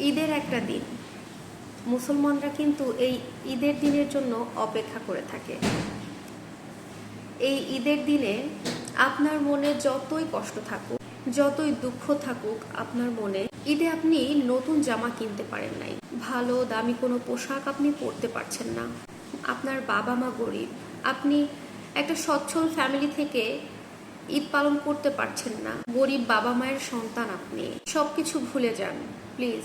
ঈদের একটা দিন। মুসলমানরা কিন্তু এই ঈদের দিনের জন্য অপেক্ষা করে থাকে। এই ঈদের দিনে আপনার মনে যতই কষ্ট থাকুক, যতই দুঃখ থাকুক, আপনার মনে ঈদে আপনি নতুন জামা কিনতে পারেন নাই। ভালো, দামি কোনো পোশাক আপনি পরতে পারছেন না। আপনার বাবা মা গরিব। আপনি একটা সচ্ছল ফ্যামিলি থেকে ঈদ পালন করতে পারছেন না। গরিব বাবা মায়ের সন্তান আপনি। সবকিছু ভুলে যান প্লিজ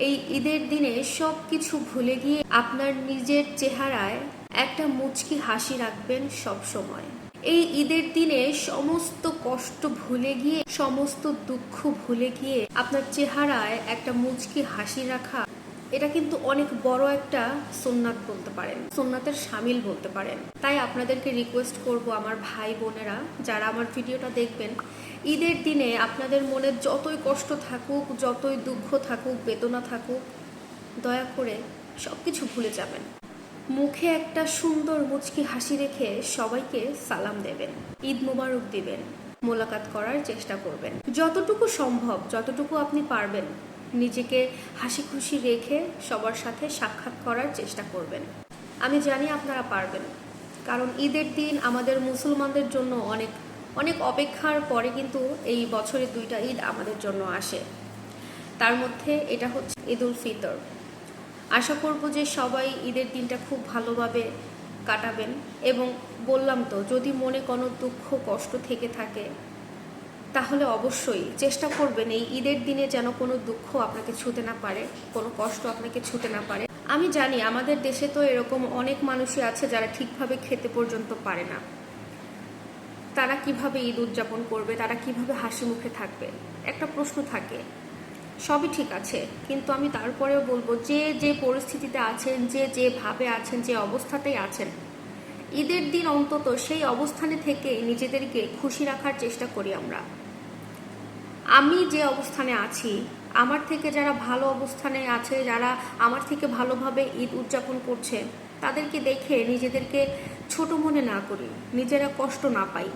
এই ঈদের দিনে সব কিছু ভুলে গিয়ে আপনার নিজের চেহারায় একটা মুচকি হাসি রাখবেন সব সময়। এই ঈদের দিনে সমস্ত কষ্ট ভুলে গিয়ে, সমস্ত দুঃখ ভুলে গিয়ে আপনার চেহারায় একটা মুচকি হাসি রাখা এটা কিন্তু অনেক বড় একটা সোননাথ বলতে পারেন, সোননাথের সামিল বলতে পারেন। তাই আপনাদেরকে রিকোয়েস্ট করব আমার ভাই বোনেরা, যারা আমার ভিডিওটা দেখবেন, ঈদের দিনে আপনাদের মনে যতই কষ্ট থাকুক, যতই দুঃখ থাকুক, বেদনা থাকুক, দয়া করে সব কিছু ভুলে যাবেন। মুখে একটা সুন্দর মুচকি হাসি রেখে সবাইকে সালাম দেবেন, ঈদ মোবারক দিবেন, মোলাকাত করার চেষ্টা করবেন। যতটুকু সম্ভব, যতটুকু আপনি পারবেন নিজেকে হাসি খুশি রেখে সবার সাথে সাক্ষাৎ করার চেষ্টা করবেন। আমি জানি আপনারা পারবেন, কারণ ঈদের দিন আমাদের মুসলমানদের জন্য অনেক অনেক অপেক্ষার পরে কিন্তু এই বছরে দুইটা ঈদ আমাদের জন্য আসে। তার মধ্যে এটা হচ্ছে ঈদ উল ফিতর। আশা করব যে সবাই ঈদের দিনটা খুব ভালোভাবে কাটাবেন। এবং বললাম তো, যদি মনে কোনো দুঃখ, কষ্ট থেকে থাকে তাহলে অবশ্যই চেষ্টা করবেন এই ঈদের দিনে যেন কোনো দুঃখ আপনাকে ছুতে না পারে, কোনো কষ্ট আপনাকে ছুতে না পারে। আমি জানি আমাদের দেশে তো এরকম অনেক মানুষই আছে যারা ঠিকভাবে খেতে পর্যন্ত পারে না। তারা কীভাবে ঈদ উদযাপন করবে, তারা কীভাবে হাসি মুখে থাকবে? একটা প্রশ্ন থাকে। সবই ঠিক আছে, কিন্তু আমি তারপরেও বলব যে যে পরিস্থিতিতে আছেন, যে যেভাবে আছেন, যে অবস্থাতেই আছেন, ঈদের দিন অন্তত সেই অবস্থানে থেকে নিজেদেরকে খুশি রাখার চেষ্টা করি আমরা। আমি যে অবস্থানে আছি, আমার থেকে যারা ভালো অবস্থানে আছে, যারা আমার থেকে ভালোভাবে ঈদ উদযাপন করছে, তাদেরকে দেখে নিজেদেরকে ছোট মনে না করি, নিজেরা কষ্ট না পাই।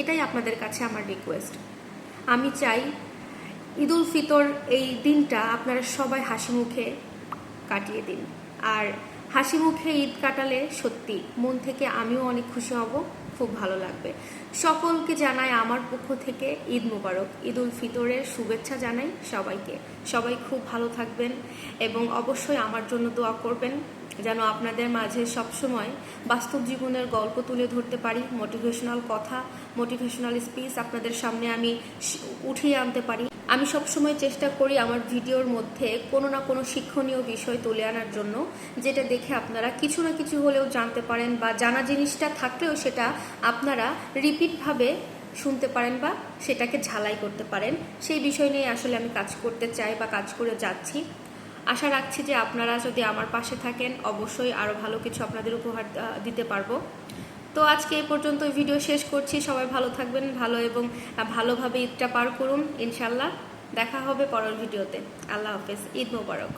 এটাই আপনাদের কাছে আমার রিকোয়েস্ট আমি চাই ঈদ উল ফিতর এই দিনটা আপনারা সবাই হাসি মুখে কাটিয়ে দিন। আর হাসি মুখে ঈদ কাটালে সত্যি মন থেকে আমিও অনেক খুশি হব। খুব ভালো লাগবে। সকলকে জানাই আমার পক্ষ থেকে ঈদ মোবারক। ঈদ উল ফিতরের শুভেচ্ছা জানাই সবাইকে। সবাই খুব ভালো থাকবেন এবং অবশ্যই আমার জন্য দোয়া করবেন যেন আপনাদের মাঝে সবসময় বাস্তব জীবনের গল্প তুলে ধরতে পারি মোটিভেশনাল কথা মোটিভেশনাল স্পিচ আপনাদের সামনে আমি উঠিয়ে আনতে পারি। আমি সবসময় চেষ্টা করি আমার ভিডিওর মধ্যে কোনো না কোনো শিক্ষণীয় বিষয় তুলে আনার জন্য, যেটা দেখে আপনারা কিছু না কিছু হলেও জানতে পারেন বা জানা জিনিসটা থাকলেও সেটা আপনারা রিপিটভাবে শুনতে পারেন বা সেটাকে ঝালাই করতে পারেন। সেই বিষয় নিয়ে আসলে আমি কাজ করতে চাই বা কাজ করে যাচ্ছি। আশা রাখছি যে আপনারা যদি আমার পাশে থাকেন, অবশ্যই আরও ভালো কিছু আপনাদের উপহার দিতে পারব। তো আজকে এই পর্যন্ত ভিডিও শেষ করছি। সবাই ভালো থাকবেন, ভালো এবং ভালোভাবে ঈদটা পার করুন, ইনশাল্লাহ। দেখা হবে পরের ভিডিওতে। আল্লাহ হাফেজ। ঈদ মোবারক।